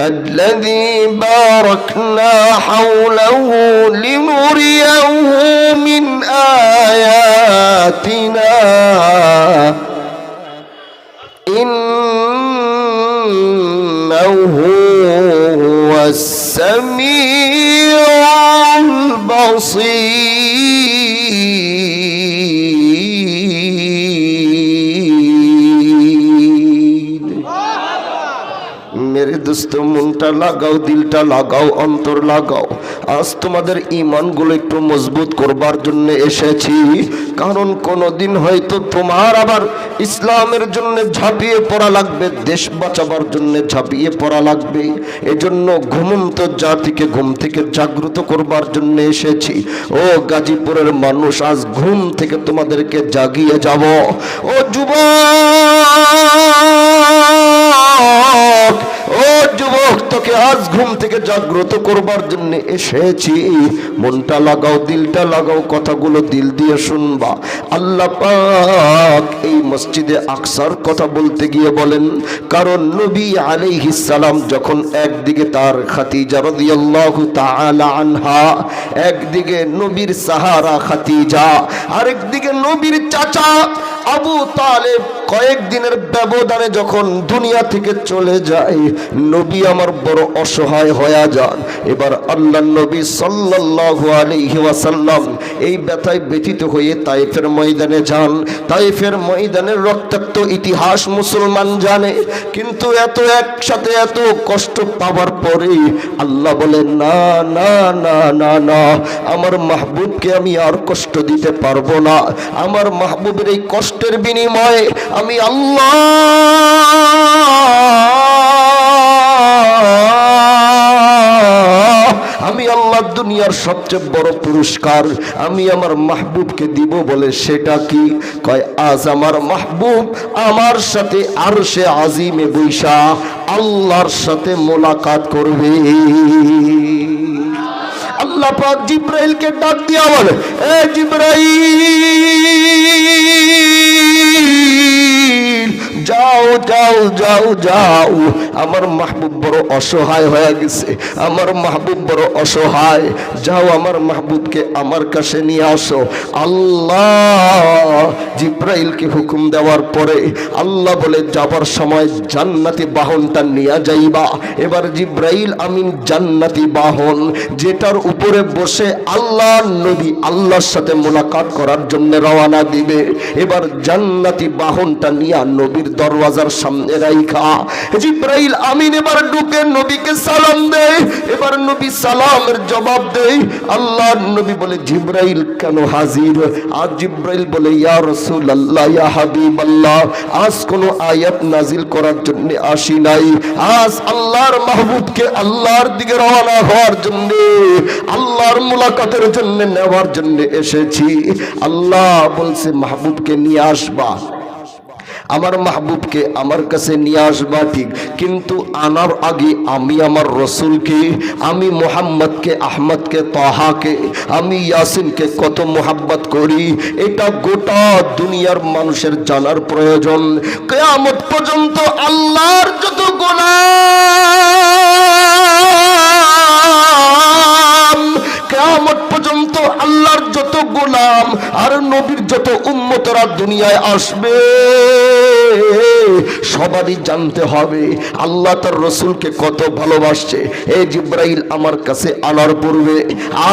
الذي باركنا حوله لنريه লাগাও, দিলটা লাগাও, অন্তর লাগাও। আজ তোমাদের ইমানগুলো একটু মজবুত করবার জন্য এসেছি। কারণ কোনোদিন হয়তো তোমার আবার ইসলামের জন্য ঝাঁপিয়ে পড়া লাগবে, দেশ বাঁচাবার জন্য ঝাঁপিয়ে পড়া লাগবে। এজন্য ঘুমন্ত জাতিকে ঘুম থেকে জাগ্রত করবার জন্য এসেছি। ও গাজীপুরের মানুষ, আজ ঘুম থেকে তোমাদেরকে জাগিয়ে যাব। ও যুবক ও যুবক তোকে আজ ঘুম থেকে জাগ্রত করবার জন্য এসেছি। মনটা লাগাও, দিলটা লাগাও, কথাগুলো দিল দিয়ে শুনবা। আল্লাহ পাক এই মসজিদে আকসার কথা বলতে গিয়ে বলেন, কারণ নবী সালাম যখন একদিকে তার খাতিজা রাদিয়াল্লাহু তাআলা আনহা, একদিকে নবীর সাহারা খাতিজা, আরেকদিকে নবীর চাচা আবু তালেব কয়েকদিনের ব্যবধানে যখন দুনিয়া থেকে চলে যায়, নবী আমার বড় অসহায় হয়ে যান। এবার আল্লাহ নবী সাল্লাল্লাহু আলাইহি ওয়াসাল্লাম এই ব্যথায় ব্যথিত হয়ে তাইফের ময়দানে যান। তাইফের ময়দানের রক্তাক্ত ইতিহাস মুসলমান জানে। কিন্তু এত একসাথে এত কষ্ট পাওয়ার পরে আল্লাহ বলে না না না না না, আমার মাহবুবকে আমি আর কষ্ট দিতে পারব না। আমার মাহবুবের এই কষ্টের বিনিময়ে আমি আল্লাহ আল্লাহ দুনিয়ার সবচেয়ে বড় পুরস্কার আমি আমার মাহবুবকে দিব বলে সেটা কি? কয়, আজ আমার মাহবুব আমার সাথে আর সে আজিমে বৈশা আল্লাহর সাথে মোলাকাত করবে। আল্লাহ পাক জিব্রাইলকে ডাক দিয়া বলে, এ জিব্রাইল! যাও যাও যাও যাও। আমার মাহবুব বড় অসহায় হয়ে গেছে। আমার মাহবুব বড় অসহায়। যাও আমার মাহবুবকে আমার কাছে নিয়ে আসো। আল্লাহ জিব্রাইলকে হুকুম দেওয়ার পরে আল্লাহ বলে, যাবার সময় জান্নাতি বাহনটা নিয়ে যাইবা। এবার জিব্রাইল আমিন জান্নাতি বাহন, যেটার উপরে বসে আল্লাহ নবী আল্লাহর সাথে মোলাকাত করার জন্য রওনা দিবে। এবার জান্নাতি বাহনটা নিয়ে নবীর দরওয়াজার সামনে রাইখা। জিব্রাইল আমিন এবার ঢুকে নবীকে সালাম দেয়। এবার নবী সালামের জবাব দেয় আল্লাহ নবী বলে, জিব্রাইল, কেন হাজির? আজ জিব্রাইল বলে, ইয়া রাসূলুল্লাহ, ইয়া হাবিবাল্লাহ, আজ কোন আয়াত নাজিল করার জন্য আসি নাই। আজ আল্লাহর মাহবুবকে আল্লাহর দিকে রওনা হওয়ার জন্য, আল্লাহর মুলাকাতের জন্য নেওয়ার জন্য এসেছি। আল্লাহ বলছে, মাহবুবকে নিয়ে আসবা। আমার মাহবুবকে আমার কাছে নিয়ে আসবা ঠিক। কিন্তু আনার আগে আমি আমার রসুলকে, আমি মোহাম্মদকে, আহমদকে, তহাকে, আমি ইয়াসিনকে কত মোহাব্বত করি, এটা গোটা দুনিয়ার মানুষের জানার প্রয়োজন। কেয়ামত পর্যন্ত আল্লাহর যত গোলাম কেয়ামত পর্যন্ত আল্লাহর যত গোলাম আর নবীর যত উম্মতরা দুনিয়ায় আসবে। সবারই জানতে হবে, আল্লাহ তার রসুলকে কত ভালোবাসছে। এই জিব্রাইল আমার কাছে আনার পূর্বে,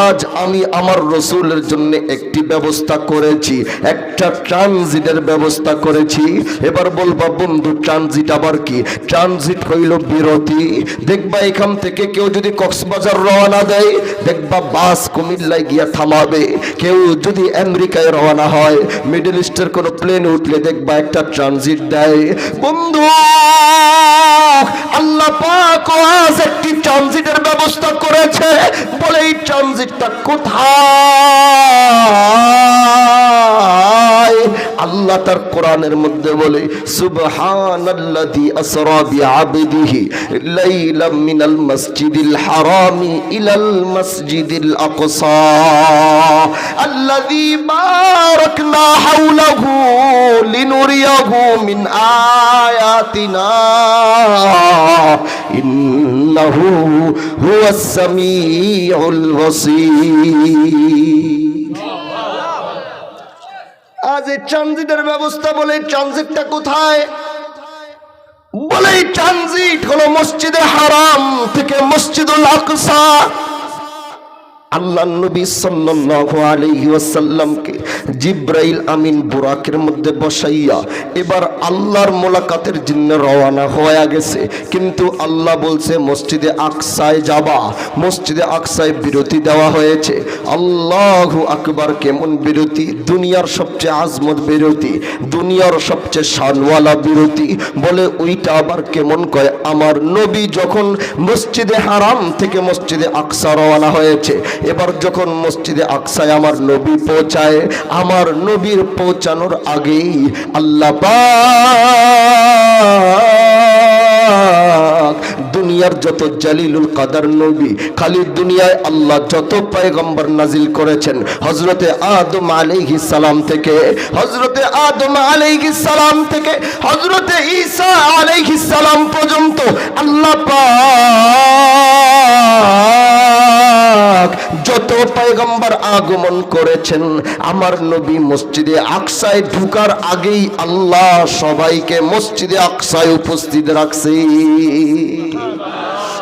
আজ আমি আমার রসুলের জন্য একটি ব্যবস্থা করেছি, একটা ট্রানজিটের ব্যবস্থা করেছি। এবার বলবা, বন্ধু, ট্রানজিট আবার কি? ট্রানজিট হইল বিরতি। দেখবা, এখান থেকে কেউ যদি কক্সবাজার রওনা দেয়, দেখবা বাস কুমিল্লায় গিয়া থামাবে। কেউ যদি আমেরিকায় রওনা হয়, মিডল ইস্টের কোনো প্লেন উঠলে দেখবা একটা ট্রানজিট দেয়। বন্ধু আল্লাহ পাক একটি ট্রানজিটের ব্যবস্থা করেছে। বলে এই ট্রানজিটটা কোথায়? আল্লাহ তার কোরআনের মধ্যে বলে, সুবহানাল্লাযী আসরা বিআবদিহি লাইলাম মিনাল মসজিদিল হারামি ইলাল মসজিদিল আকসা আল্লাযী বারাকনা হাওলাহু লিনুরিয়াহু মিন আয়াতিনা ইন্নাহু হুয়াস সামিউল বাসীর। এই ট্রানজিটের ব্যবস্থা বলে ট্রানজিটটা কোথায়? বলে ট্রানজিট হলো মসজিদে হারাম থেকে মসজিদুল আকসা। আল্লাহ নবী সাল্লাল্লাহু আলাইহি ওয়াসাল্লামকে জিব্রাইল আমিন বুরাকের মধ্যে বসাইয়া এবার আল্লাহর মোলাকাতের জন্য রওনা হয়ে গেছে। কিন্তু আল্লাহ বলছে, মসজিদে আকসায় যাবা। মসজিদে আকসায় বিরতি দেওয়া হয়েছে। আল্লাহু আকবার, কেমন বিরতি? দুনিয়ার সবচেয়ে আজমত বিরতি, দুনিয়ার সবচেয়ে শানওয়ালা বিরতি। বলে, ওইটা আবার কেমন কয়? আমার নবী যখন মসজিদে হারাম থেকে মসজিদে আকসা রওনা হয়েছে এবার যখন মসজিদে আকসায় আমার নবী পৌঁছায় আমার নবীর পৌঁছানোর আগেই আল্লাহ দুনিয়ার যত জালিলুল কাদার নবী, খালি দুনিয়ায় আল্লাহ যত পয়গম্বর নাজিল করেছেন হজরতে আদম আলাইহিস সালাম থেকে হজরতে আদম আলাইহিস সালাম থেকে হজরতে ঈসা আলাইহিস সালাম পর্যন্ত আল্লাহ পাক যত পয়গম্বর আগমন করেছেন, আমার নবী মসজিদে আকসায় ঢুকার আগেই আল্লাহ সবাইকে মসজিদে আকসায় উপস্থিত রাখছে।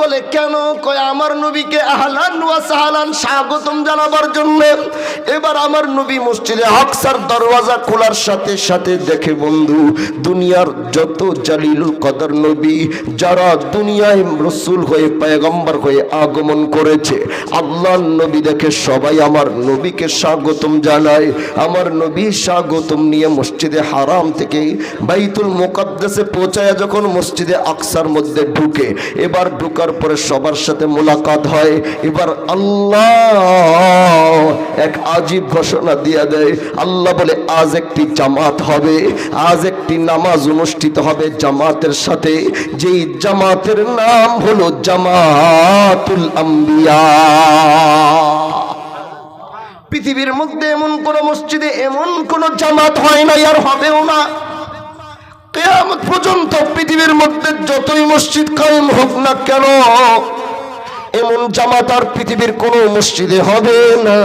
বলে, কেন? কয়, আমার নবীকে আহলান ওয়া সাহালান স্বাগতম জানাবার জন্য। এবার আমার নবী মসজিদে আকসার দরওয়াজা খোলার সাথে সাথে দেখে, বন্ধু, দুনিয়ার যত জালিলুল কদর নবী, যারা দুনিয়ায় রসুল হয়ে, পয়গম্বর হয়ে আগমন করেছে আল্লাহ নবী দেখে সবাই আমার নবীকে স্বাগতম জানায়। আমার নবী স্বাগতম নিয়ে মসজিদে হারাম থেকে বাইতুল মোকাদ্দেসে পৌঁছায় যখন মসজিদে আকসার মধ্যে ঢুকে। এবার ঢুকার পরে সবার সাথে মোলাকাত হয়। এবার আল্লাহ এক আজীব ঘোষণা দিয়ে দেয়। আল্লাহ বলে, আজ একটি জামাত হবে, আজ একটি নামাজ অনুষ্ঠিত হবে জামাতের সাথে। যেই জামাতের নাম হলো জামাতুল আম্বিয়া। পৃথিবীর মধ্যে এমন কোন মসজিদে এমন কোন জামাত হয় না আর হবেও না। কেয়ামত পর্যন্ত পৃথিবীর মধ্যে যতই মসজিদ কায়েম হোক না কেন, এমন জামাত আর পৃথিবীর কোনো মসজিদে হবে না।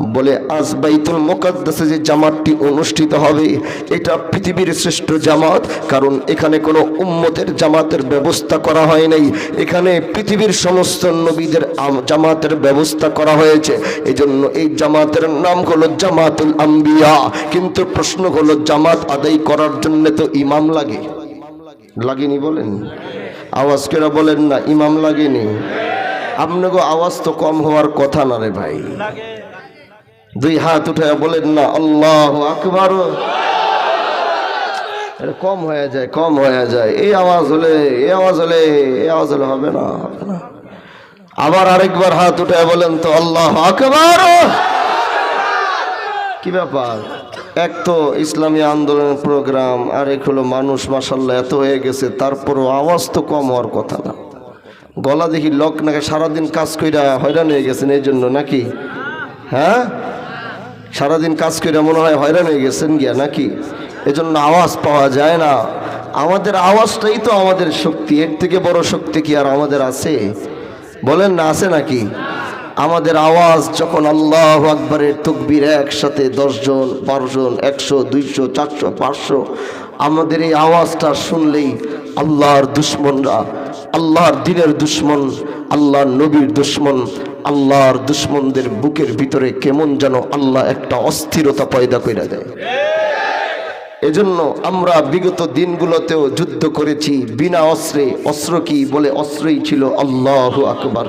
বলে, আজ বাইতুল মোকাদ্দাসে যে জামাতটি অনুষ্ঠিত হবে, এটা পৃথিবীর শ্রেষ্ঠ জামাত। কারণ এখানে কোনো উম্মতের জামাতের ব্যবস্থা করা হয় নাই। এখানে পৃথিবীর সমস্ত নবীদের জামাতের ব্যবস্থা করা হয়েছে। এজন্য এই জামাতের নাম হলো জামাতুল আম্বিয়া। কিন্তু প্রশ্ন হলো, জামাত আদায় করার জন্য তো ইমাম লাগে। লাগেনি বলেন? আওয়াজ কেরা বলেন না, ইমাম লাগেনি। আপনাকে আওয়াজ তো কম হওয়ার কথা না রে ভাই। দুই হাত উঠে বলেন না, আল্লাহ আকবার। কম হয়ে যায়, কম হয়ে যায়। এই আওয়াজ হলে, এই আওয়াজ হলে, এই আওয়াজ হলে হবে না হবে না। আবার আরেকবার হাত উঠে বলেন তো, আল্লাহ আকবার। কি ব্যাপার? এক তো ইসলামী আন্দোলনের প্রোগ্রাম আর এক হলো মানুষ মাসাল্লাহ এত হয়ে গেছে, তারপরও আওয়াজ তো কম হওয়ার কথা না। গলা দেখি লক নাকি সারাদিন কাজ কইরা হয়রান হয়ে গেছেন এই জন্য নাকি? হ্যাঁ? সারাদিন কাজ করে মনে হয় হয়রান হয়ে গেছেন গিয়া নাকি? এজন্য আওয়াজ পাওয়া যায় না। আমাদের আওয়াজটাই তো আমাদের শক্তি, এর থেকে বড় শক্তি কি আর আমাদের আছে? বলেন না, আছে নাকি? আমাদের আওয়াজ যখন আল্লাহ আকবরের তকবির একসাথে দশজন, বারোজন, একশো, দুইশো, চারশো, পাঁচশো, আমাদের এই আওয়াজটা শুনলেই আল্লাহর দুশ্মনরা, আল্লাহর দিনের দুশ্মন, আল্লাহর নবীর দুশ্মন আল্লাহর দুশ্মনদের বুকের ভিতরে কেমন যেন আল্লাহ একটা অস্থিরতা পয়দা করে দেয়। এজন্য আমরা বিগত দিনগুলোতেও যুদ্ধ করেছি, বিনা অস্ত্রে, অস্ত্র কি বলে অস্ত্রই ছিল আল্লাহ আকবার।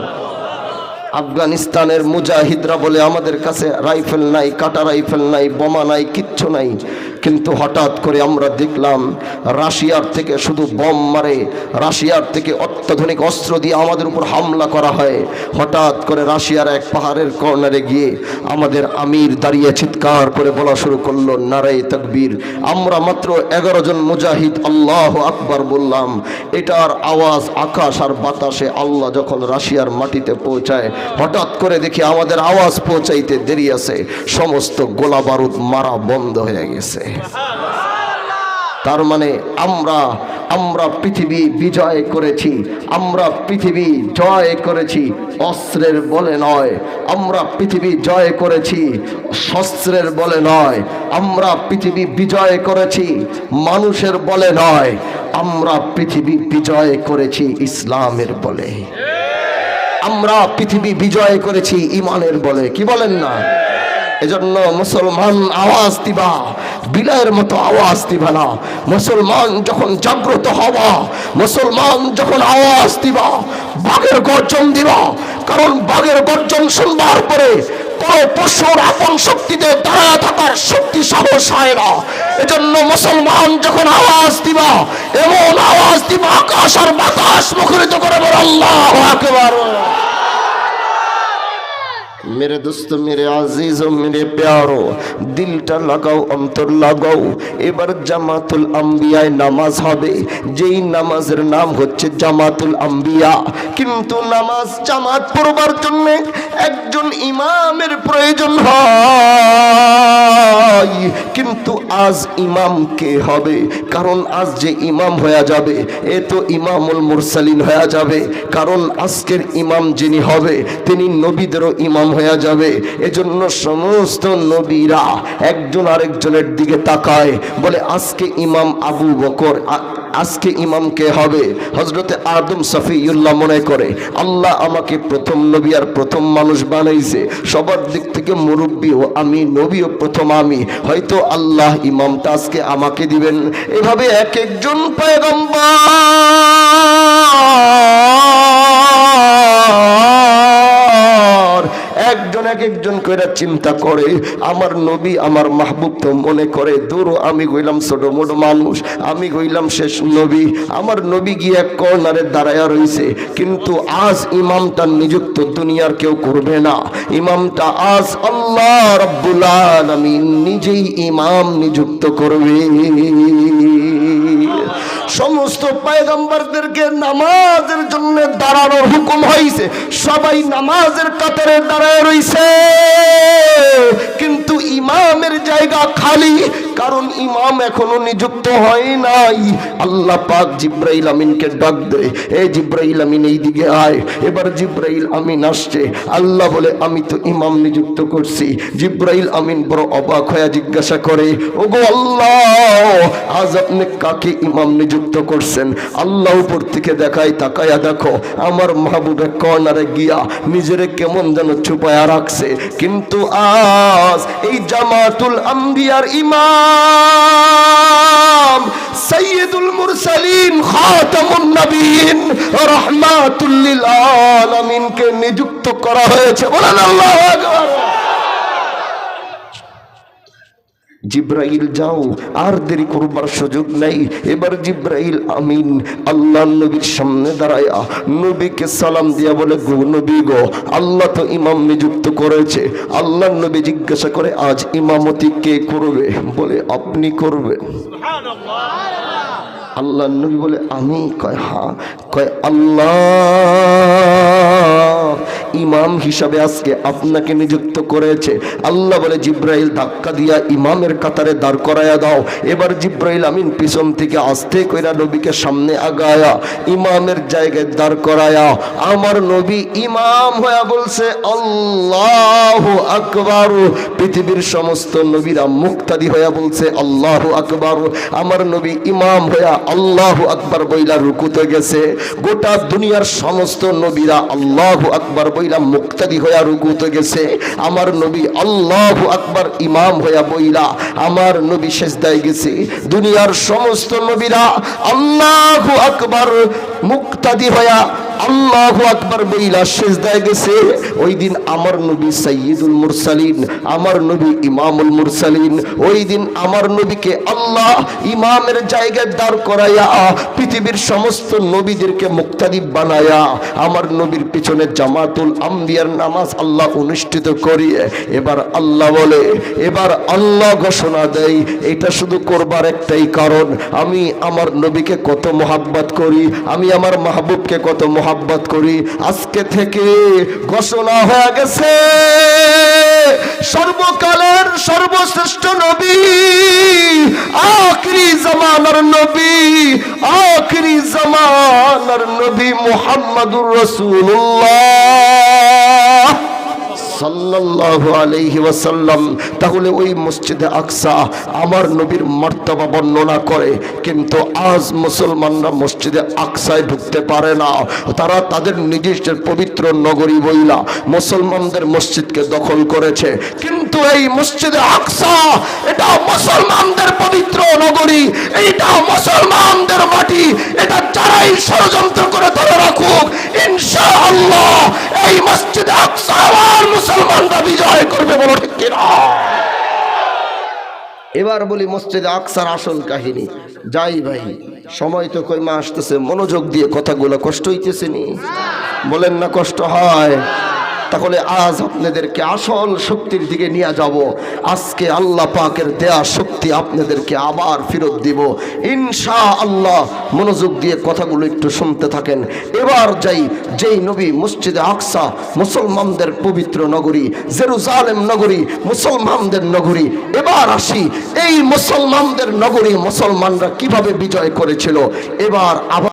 আফগানিস্তানের মুজাহিদরা বলে, আমাদের কাছে রাইফেল নাই, কাটা রাইফেল নাই, বোমা নাই, কিচ্ছু নাই। কিন্তু হঠাৎ করে আমরা দেখলাম, রাশিয়ার থেকে শুধু বম মারে, রাশিয়ার থেকে অত্যাধুনিক অস্ত্র দিয়ে আমাদের উপর হামলা করা হয়। হঠাৎ করে রাশিয়ার এক পাহাড়ের কর্নারে গিয়ে আমাদের আমির দাঁড়িয়ে চিৎকার করে বলা শুরু করল নারাই তকবীর। আমরা মাত্র এগারো জন মুজাহিদ, আল্লাহ আকবার বললাম, এটার আওয়াজ আকাশ আর বাতাসে আল্লাহ যখন রাশিয়ার মাটিতে পৌঁছায় হঠাৎ করে দেখি আমাদের আওয়াজ পৌঁছাইতে দেরি আছে। সমস্ত গোলা বারুদ মারা বন্ধ হয়ে গেছে। তার মানে আমরা আমরা পৃথিবী বিজয় করেছি, আমরা পৃথিবী জয় করেছি, অস্ত্রের বলে নয়। আমরা পৃথিবী জয় করেছি, শস্ত্রের বলে নয়। আমরা পৃথিবী বিজয় করেছি, মানুষের বলে নয়। আমরা পৃথিবী বিজয় করেছি, ইসলামের বলে। আমরা পৃথিবী বিজয় করেছি ইমানের বলে। কি বলেন না? এজন্য মুসলমান আওয়াজ দিবা বিলায়ের মতো আওয়াজ দিবা না। মুসলমান যখন জাগ্রত হওয়া মুসলমান যখন আওয়াজ দিবা, বাঘের গর্জন দিবা। কারণ বাঘের গর্জন শুনবার পরে কোনো পশুর আপন শক্তিতে দাঁড়া থাকার শক্তি সাহস হয় না। এজন্য মুসলমান যখন আওয়াজ দিবা, এমন আওয়াজ দিবা, আকাশ আর বাতাস মুখরিত করে বলে, আল্লাহ আকবার। मेरे दोस्त मेरे আজিজ ও মেরে প্যারো দিলটা লাগাও অন্তর লাগাও এবার জামাতুল আম্বিয়ায় নামাজ হবে যেই নামাজের নাম হচ্ছে জামাতুল আম্বিয়া কিন্তু নামাজ জামাত পড়বার জন্য একজন ইমামের প্রয়োজন হয় কিন্তু আজ ইমাম কে হবে কারণ আজ যে ইমাম হয়ে যাবে এ তো ইমামুল মুরসালিন হয়ে যাবে কারণ আজকের ইমাম যিনি হবে তিনি নবীদেরও ইমাম হয়ে যাবে। এজন্য সমস্ত নবীরা একজন আরেকজনের দিকে তাকায়, বলে, আজকে ইমাম আবু বকর আজকে ইমাম কে হবে? হজরতে আদম সফিউল্লাহ মনে করে, আল্লাহ আমাকে প্রথম নবী আর প্রথম মানুষ বানাইছে। সবার দিক থেকে মুরব্বী ও আমি নবীও প্রথম আমি। হয়তো আল্লাহ ইমামটা আজকে আমাকে দিবেন। এভাবে এক একজন পয়গম্বর এক একজন করে চিন্তা করে, আমার নবী, আমার মাহবুব তো মনে করে, দূর আমি গইলাম ছোট মোটো মানুষ, আমি গইলাম শেষ নবী, আমার নবী গিয়ে এক কর্নারে দাঁড়ায়া রইছে, কিন্তু আজ ইমামটা নিযুক্ত দুনিয়ার কেউ করবে না, ইমামটা আজ আল্লাহ রব্বুল আলামিন নিজেই ইমাম নিযুক্ত করবে। সমস্ত পায়গম্বরদেরকে নামাজের জন্য দাঁড়ানোর হুকুম হয়েছে সবাই নামাজের কাতারে দাঁড়ায় রইছে। কিন্তু ইমামের জায়গা খালি, কারণ ইমাম এখনও নিযুক্ত হয় নাই। আল্লাহ পাক জিব্রাইল আমিনকে ডাক দেয় এ জিব্রাইল আমিন এই দিকে আয়। এবার জিব্রাইল আমিন আসছে। আল্লাহ বলে, আমি তো ইমাম নিযুক্ত করছি। জিব্রাইল আমিন বড় অবাক হয়ে জিজ্ঞাসা করে, ওগো আল্লাহ, আজ আপনি কাকে ইমাম নিযুক্ত করছেন। আল্লাহ উপর থেকে দেখাই তাকায়া দেখো, আমার মাহবুবে কর্নারে গিয়া নিজেরে কেমন যেন চুপায়া রাখছে। কিন্তু আজ এই জামাতুল আম্বিয়ার ইমাম সৈয়দুল মুরসালিন খাতামুন নবীন রহমাতুল লিল আলামিনকে নিযুক্ত করা হয়েছে। বলেন আল্লাহু আকবার। জিব্রাইল যাও আর দেরি করবার সুযোগ নাই। এবার জিব্রাইল আমিন আল্লাহ নবীর সামনে দাঁড়ায়া নবীকে সালাম দিয়া বলে গো নবী গো আল্লাহ তো ইমাম নিযুক্ত করেছে। আল্লাহ নবী জিজ্ঞাসা করে আজ ইমামতি কে করবে? বলে আপনি করবেন। আল্লাহ নবী বলে আমি? কয় হ্যাঁ কয়, আল্লাহ, ইমাম হিসাবে আজকে আপনাকে নিযুক্ত করেছে। আল্লাহ বলে, জিব্রাইল ধাক্কা দিয়া ইমামের কাতারে দাঁড় করায়া দাও। এবার জিব্রাইল আমিন পিছন থেকে আস্তে কইরা নবীকে সামনে আগায়া, ইমামের জায়গায় দাঁড় করায়া, আমার নবী ইমাম হয়ে বলছে, আল্লাহ আকবার। পৃথিবীর সমস্ত নবীরা মুক্তাদি হয়ে বলছে, আল্লাহ আকবার। আমার নবী ইমাম হইয়া আল্লাহ আকবার বইলা রুকুতে গেছে। গোটা দুনিয়ার সমস্ত নবীরা আল্লাহ আকবর বইলা মুক্তাদি হইয়া রুকুতে গেছে। আমার নবী আল্লাহ আকবার ইমাম হইয়া বইলা আমার নবী শেষ সেজদায় গেছে। দুনিয়ার সমস্ত নবীরা আল্লাহ আকবর মুক্তাদি হইয়া আল্লাহ আকবার বইলা গেছে। ওই দিন আমার নবী মুরসালিন, আমার নবী ইমামুল মুরসালিন, ওই দিন আমার নবীকে আল্লাহ ইমামের জায়গায় দাঁড় পৃথিবীর সমস্ত নবীদেরকে বানায়া আমার নবীর পিছনে জামাতুল আম্বিয়ার নামাজ আল্লাহ অনুষ্ঠিত করিয়ে, এবার আল্লাহ বলে, এবার আল্লাহ ঘোষণা দেয়, এটা শুধু করবার একটাই কারণ, আমি আমার নবীকে কত মোহাব্বত করি, আমি আমার মাহবুবকে কত মোহাব্বত করি। আজকে থেকে ঘোষণা হয়ে গেছে, সর্বকালের সর্বশ্রেষ্ঠ নবী, আখরি জামানার নবী, আখরি জামানার নবী মোহাম্মদুর রাসূলুল্লাহ। সাল্লাল্লাহু আলাইহি ওয়াসাল্লাম, তাহলে ওই মসজিদে আকসা আমার নবীর মর্তবা বর্ণনা করে, কিন্তু আজ মুসলমানরা মসজিদে আকসায় ঢুকতে পারে না। তারা তাদের নিজস্ব পবিত্র নগরী বইলা মুসলমানদের মসজিদকে দখল করেছে। কিন্তু এই মসজিদে আকসা, এটা মুসলমানদের পবিত্র নগরী, এইটা মুসলমানদের মাটি, এটা যারাই ষড়যন্ত্র করে ধরে রাখুক, ইনশাআল্লাহ এই মসজিদে আকসা আবার মুসলমানরা বিজয় করবে বলো ঠিক কিনা? এবার বলি মসজিদে আকসার আসল কাহিনী। যাই ভাই, সময় তো কই মা আসতেছে, মনোযোগ দিয়ে কথাগুলো কষ্ট হইতেছে নি। বলেন না কষ্ট হয়। তাহলে আজ আপনাদেরকে আসল শক্তির দিকে নিয়ে যাব। আজকে আল্লাহ পাকের দেয়া শক্তি আপনাদেরকে আবার ফেরত দিব। ইনশা আল্লাহ মনোযোগ দিয়ে কথাগুলো একটু শুনতে থাকেন। এবার যাই, যেই নবী মসজিদে আকসা, মুসলমানদের পবিত্র নগরী, জেরুজালেম নগরী, মুসলমানদের নগরী। এবার আসি, এই মুসলমানদের নগরী মুসলমানরা কীভাবে বিজয় করেছিল? এবার আবার